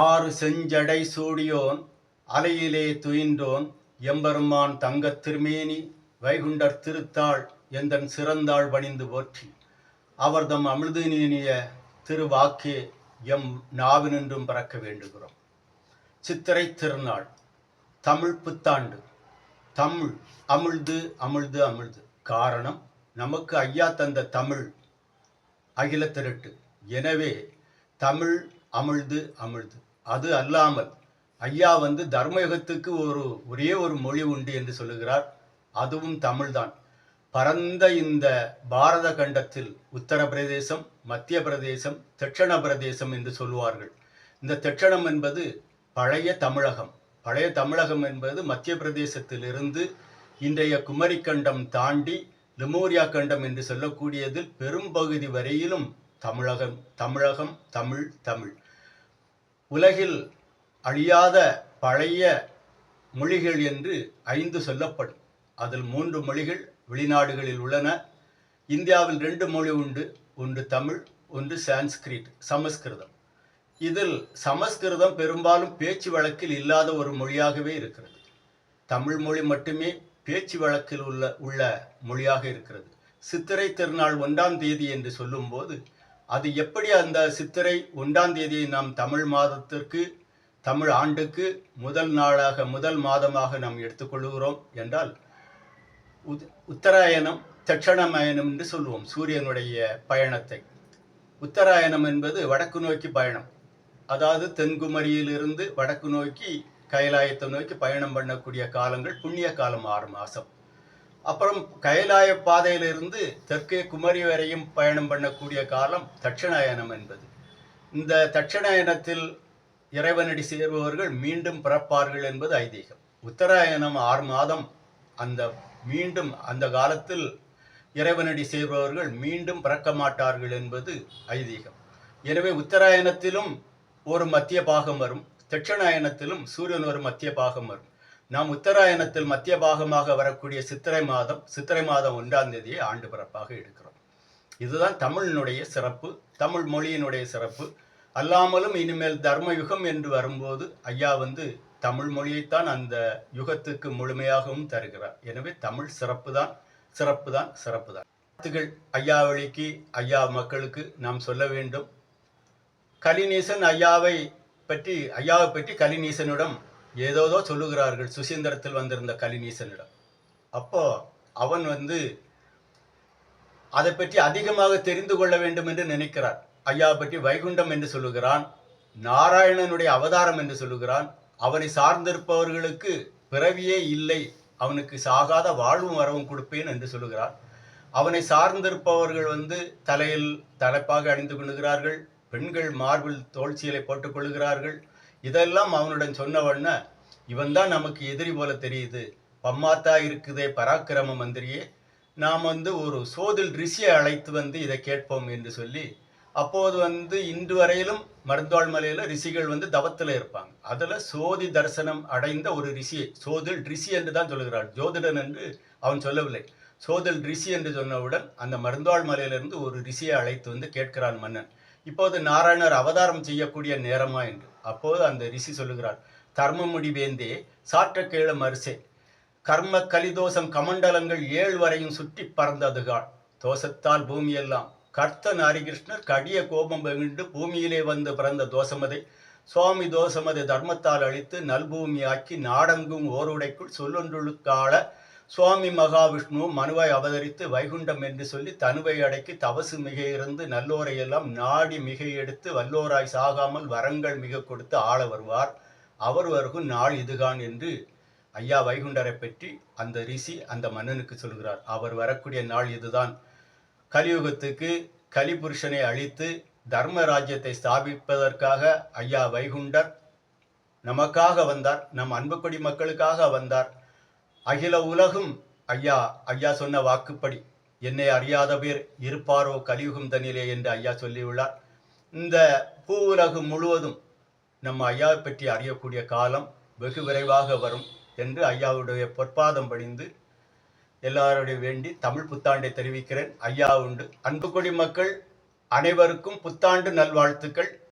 ஆறு செஞ்சடை சூடியோன் அலையிலே துயின்றோன் எம்பெருமான் தங்கத் திருமேனி வைகுண்டர் திருத்தாள் எந்தன் சிறந்தாள் பணிந்து போற்றி. அவர்தம் அமிழ்தினிய திருவாக்கே எம் நாவினின்றும் பறக்க வேண்டுகிறோம். சித்திரை திருநாள் தமிழ் புத்தாண்டு. தமிழ் அமிழ்து அமிழ்து அமிழ்து. காரணம் நமக்கு ஐயா தந்த தமிழ் அகில திரட்டு எனவே தமிழ் அமிழ்து அமிழ்து. அது அல்லாமல் ஐயா வந்து தர்மயுகத்துக்கு ஒரு ஒரே ஒரு மொழி உண்டு என்று சொல்லுகிறார். அதுவும் தமிழ்தான். பரந்த இந்த பாரத கண்டத்தில் உத்தரப்பிரதேசம் மத்திய பிரதேசம் தட்சண பிரதேசம் என்று சொல்லுவார்கள். இந்த தட்சணம் என்பது பழைய தமிழகம். பழைய தமிழகம் என்பது மத்திய பிரதேசத்திலிருந்து இன்றைய குமரிக்கண்டம் தாண்டி லிமோரியா கண்டம் என்று சொல்லக்கூடியதில் பெரும்பகுதி வரையிலும் தமிழகம் தமிழகம் தமிழ் தமிழ். உலகில் அழியாத பழைய மொழிகள் என்று ஐந்து சொல்லப்படும். அதில் மூன்று மொழிகள் வெளிநாடுகளில் உள்ளன. இந்தியாவில் ரெண்டு மொழி உண்டு. ஒன்று தமிழ் ஒன்று சான்ஸ்கிரிட் சமஸ்கிருதம். இதில் சமஸ்கிருதம் பெரும்பாலும் பேச்சு வழக்கில் இல்லாத ஒரு மொழியாகவே இருக்கிறது. தமிழ் மொழி மட்டுமே பேச்சு வழக்கில் உள்ள உள்ள மொழியாக இருக்கிறது. சித்திரை திருநாள் ஒன்றாம் தேதி என்று சொல்லும்போது அது எப்படி அந்த சித்திரை ஒன்றாம் தேதியை நாம் தமிழ் மாதத்திற்கு தமிழ் ஆண்டுக்கு முதல் நாளாக முதல் மாதமாக நாம் எடுத்துக்கொள்கிறோம் என்றால் உத் உத்தராயணம் தட்சணமயனம் என்று சொல்லுவோம் சூரியனுடைய பயணத்தை. உத்தராயணம் என்பது வடக்கு நோக்கி பயணம். அதாவது தென்குமரியிலிருந்து வடக்கு நோக்கி கைலாயத்தை நோக்கி பயணம் பண்ணக்கூடிய காலங்கள் புண்ணிய காலம் ஆறு மாதம் அப்புறம் கைலாய பாதையிலிருந்து தெற்கே குமரி வரையும் பயணம் பண்ணக்கூடிய காலம் தட்சிணாயனம் என்பது. இந்த தட்சிணாயனத்தில் இறைவனடி சேர்பவர்கள் மீண்டும் பிறப்பார்கள் என்பது ஐதீகம். உத்தராயணம் ஆறு மாதம் அந்த மீண்டும் அந்த காலத்தில் இறைவனடி சேர்பவர்கள் மீண்டும் பிறக்க மாட்டார்கள் என்பது ஐதீகம். எனவே உத்தராயணத்திலும் ஒரு மத்திய பாகம் வரும் தட்சிணாயனத்திலும் சூரியன் ஒரு மத்திய பாகம் வரும். நாம் உத்தராயணத்தில் மத்திய பாகமாக வரக்கூடிய சித்திரை மாதம் சித்திரை மாதம் ஒன்றாம் தேதியை ஆண்டு பிறப்பாக எடுக்கிறோம். இதுதான் தமிழினுடைய சிறப்பு தமிழ் மொழியினுடைய சிறப்பு. அல்லாமலும் இனிமேல் தர்ம யுகம் என்று வரும்போது ஐயா வந்து தமிழ் மொழியைத்தான் அந்த யுகத்துக்கு முழுமையாகவும் தருகிறார். எனவே தமிழ் சிறப்பு தான் சிறப்பு தான் சிறப்பு தான் வாழ்த்துகள் ஐயா வழிக்கு ஐயா மக்களுக்கு நாம் சொல்ல வேண்டும். கலிநீசன் ஐயாவை பற்றி ஐயாவை பற்றி கலிநீசனிடம் ஏதோதோ சொல்லுகிறார்கள். சுசீந்திரத்தில் வந்திருந்த கலிநீசனிடம். அப்போ அவன் வந்து அதை பற்றி அதிகமாக தெரிந்து கொள்ள வேண்டும் என்று நினைக்கிறார் ஐயா பற்றி வைகுண்டம் என்று சொல்லுகிறான். நாராயணனுடைய அவதாரம் என்று சொல்லுகிறான். அவனை சார்ந்திருப்பவர்களுக்கு பிறவியே இல்லை. அவனுக்கு சாகாத வாழ்வும் வரவும் கொடுப்பேன் என்று சொல்லுகிறான். அவனை சார்ந்திருப்பவர்கள் வந்து தலையில் தலைப்பாக அணிந்து கொள்ளுகிறார்கள். பெண்கள் மார்பில் தோல்சியலை போட்டுக் கொள்ளுகிறார்கள். இதெல்லாம் அவனுடன் சொன்னவண்ண இவன் தான் நமக்கு எதிரி போல தெரியுது. பம்மாத்தா இருக்குதே பராக்கிரம மந்திரியே. நாம் வந்து ஒரு சோதில் ரிஷியை அழைத்து வந்து இதை கேட்போம் என்று சொல்லி அப்போது வந்து இன்று வரையிலும் மருந்தாள் மலையில் ரிஷிகள் வந்து தவத்தில் இருப்பாங்க. அதில் சோதி தரிசனம் அடைந்த ஒரு ரிஷியை சோதில் ரிஷி என்று தான் சொல்லுகிறான் ஜோதிடன் என்று அவன் சொல்லவில்லை. சோதில் ரிஷி என்று சொன்னவுடன் அந்த மருந்தாள் மலையிலிருந்து ஒரு ரிஷியை அழைத்து வந்து கேட்கிறான் மன்னன். இப்போது நாராயணர் அவதாரம் செய்யக்கூடிய நேரமா என்று. அப்போது அந்த ரிஷி சொல்லுகிறார் தர்மமுடி வேந்தே சாற்ற கீழ மரிசே கர்ம கலிதோஷம் கமண்டலங்கள் ஏழு வரையும் சுற்றி பறந்ததுகாள். தோஷத்தால் பூமியெல்லாம். கர்த்தன் ஹரிகிருஷ்ணர் கடிய கோபம் வெகுண்டு பூமியிலே வந்து பிறந்த தோஷமதை சுவாமி தோஷமதை தர்மத்தால் அழித்து நல்பூமியாக்கி நாடெங்கும் ஓருடைக்குள் சொல்லொன்றுக்கால சுவாமி மகாவிஷ்ணு மனுவை அவதரித்து வைகுண்டம் என்று சொல்லி தனுவை அடக்கி தவசு மிக இருந்து நல்லோரை எல்லாம் நாடி மிக எடுத்து வல்லோராய் சாகாமல் வரங்கள் மிக கொடுத்து ஆள வருவார். அவர் வருகும் நாள் இதுகான் என்று ஐயா வைகுண்டரை பற்றி அந்த ரிஷி அந்த மன்னனுக்கு சொல்கிறார். அவர் வரக்கூடிய நாள் இதுதான். கலியுகத்துக்கு கலிபுருஷனை அழித்து தர்ம ராஜ்யத்தை ஸ்தாபிப்பதற்காக ஐயா வைகுண்டர் நமக்காக வந்தார். நம் அன்புக்குடி மக்களுக்காக வந்தார். அகில உலகும் ஐயா ஐயா சொன்ன வாக்குப்படி. என்னை அறியாத பேர் இருப்பாரோ கலியுகம் தனிலே என்று ஐயா சொல்லியுள்ளார். இந்த பூ உலகம் முழுவதும் நம்ம ஐயாவை பற்றி அறியக்கூடிய காலம் வெகு விரைவாக வரும் என்று ஐயாவுடைய பொற்பாதம் பணிந்து எல்லாருடைய வேண்டி தமிழ் புத்தாண்டை தெரிவிக்கிறேன். ஐயா உண்டு. அன்புக்குடி மக்கள் அனைவருக்கும் புத்தாண்டு நல்வாழ்த்துக்கள்.